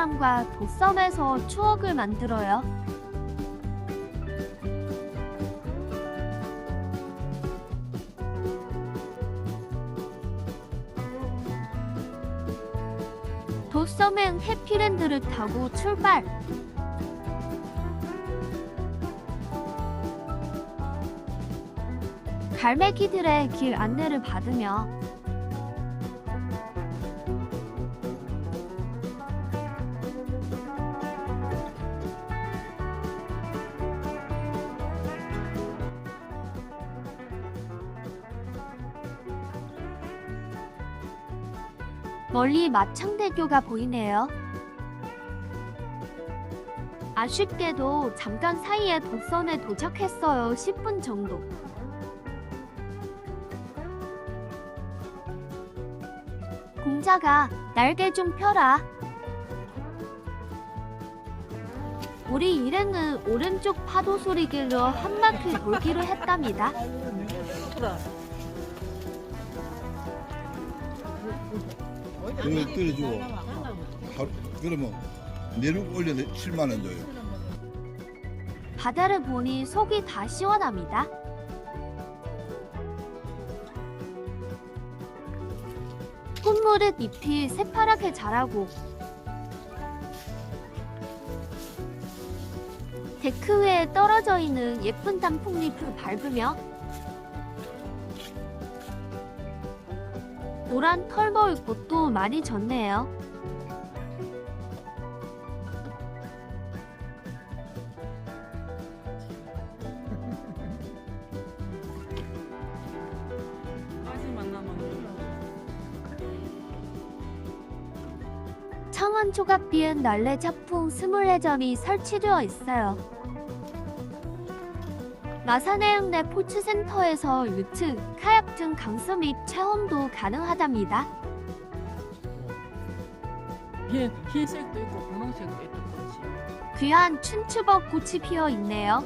사람과 도섬에서 추억을 만들어요. 도섬행 해피랜드를 타고 출발. 갈매기들의 길 안내를 받으며 멀리 마창대교가 보이네요. 아쉽게도 잠깐 사이에 도선에 도착했어요. 10분 정도. 공자가 날개 좀 펴라. 우리 일행은 오른쪽 파도 소리 길로 한 바퀴 돌기로 했답니다. 그걸 하루, 그러면 내륙 올려 7만 원 줘요. 바다를 보니 속이 다 시원합니다. 꽃무릇 잎이 새파랗게 자라고 데크 위에 떨어져 있는 예쁜 단풍잎을 밟으며 노란 털벌 꽃도 많이 졌네요. 청원 조각비은 날래 작품 24점이 설치되어 있어요. 마산해양내 포츠센터에서 유트, 카약 등 강습 및 체험도 가능하답니다. 흰, 흰색도 있고 분홍색도 있고 그렇지. 귀한 춘추벅 꽃이 피어 있네요.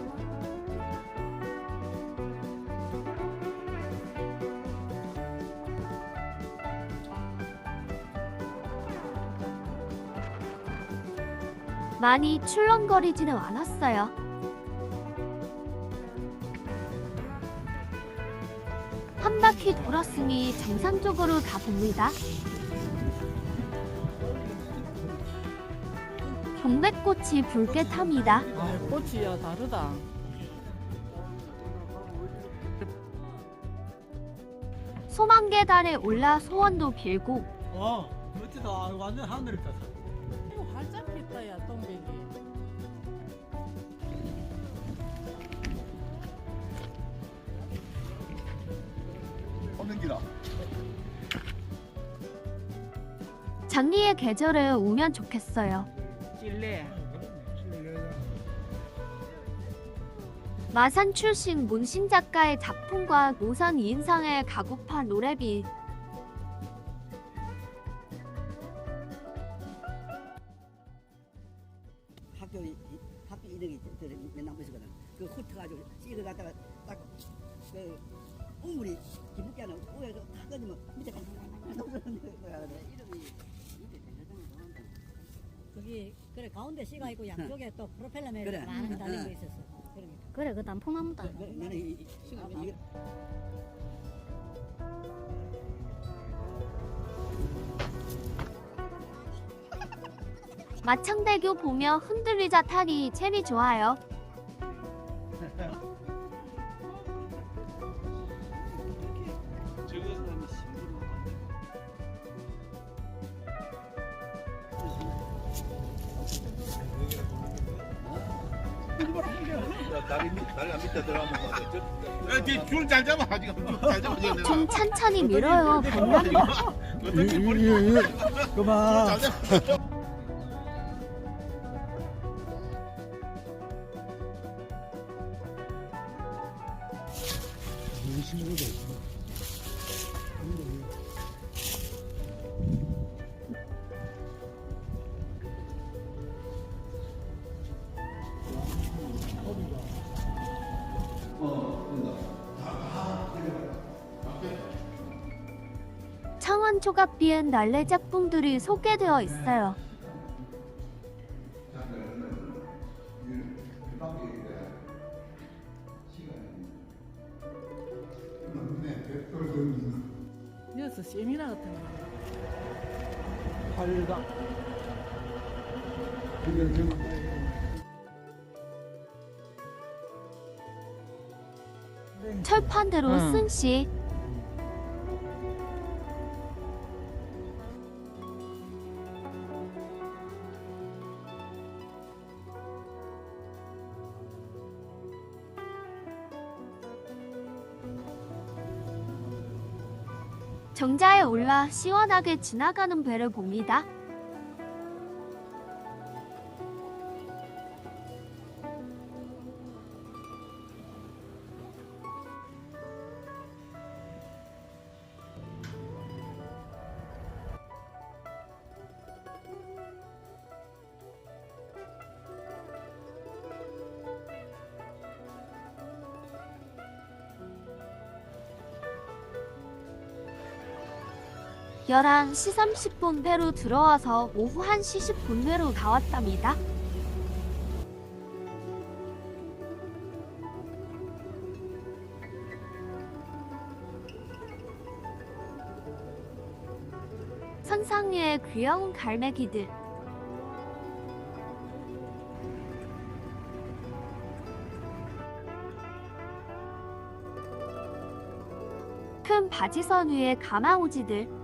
많이 출렁거리지는 않았어요. 한 바퀴 돌았으니 정상 쪽으로 가봅니다. 동백꽃이 붉게 탑니다. 아, 꽃이야 다르다. 소망 계단에 올라 소원도 빌고 어, 멋지다. 완전 하늘을. 이거 활짝 폈다야 동백이. 없는 기라. 장미의 계절을 오면 좋겠어요. 찔레. 마산 출신 문신 작가의 작품과 노선 인상의 가구판 노래비 학교 이- 학교 이름이 맨날 있거든. 그 훑어가지고 찍어 갖다가 딱그 우물이 기쁘게 하는 우에서 탁 꺼지면 밑에 가는 거야. 이름이. 거기 그래 가운데 씨가 있고 양쪽에 또 프로펠러 매가 그래. 많이 달린 거 응. 있었어. 그러니까. 그래 그 단풍나무다. 그- 그- 나는 이- 이- 이게 마창대교 보며 흔들리자 타니 재미 좋아요. 밑에 들어가면 줄잘 잡아 지금 잡아. 좀 천천히 밀어요. 머리 그만. 창원 초가 비엔 날래 작품들이 소개되어 있어요. 뉴스 세미나 같은 거. 활강. 철판대로 응. 쓴 시. 정자에 올라 시원하게 지나가는 배를 봅니다. 열한 시 30분 배로 들어와서 오후 1시 10분 배로 나왔답니다. 선상 위의 귀여운 갈매기들 큰 바지선 위에 가마오지들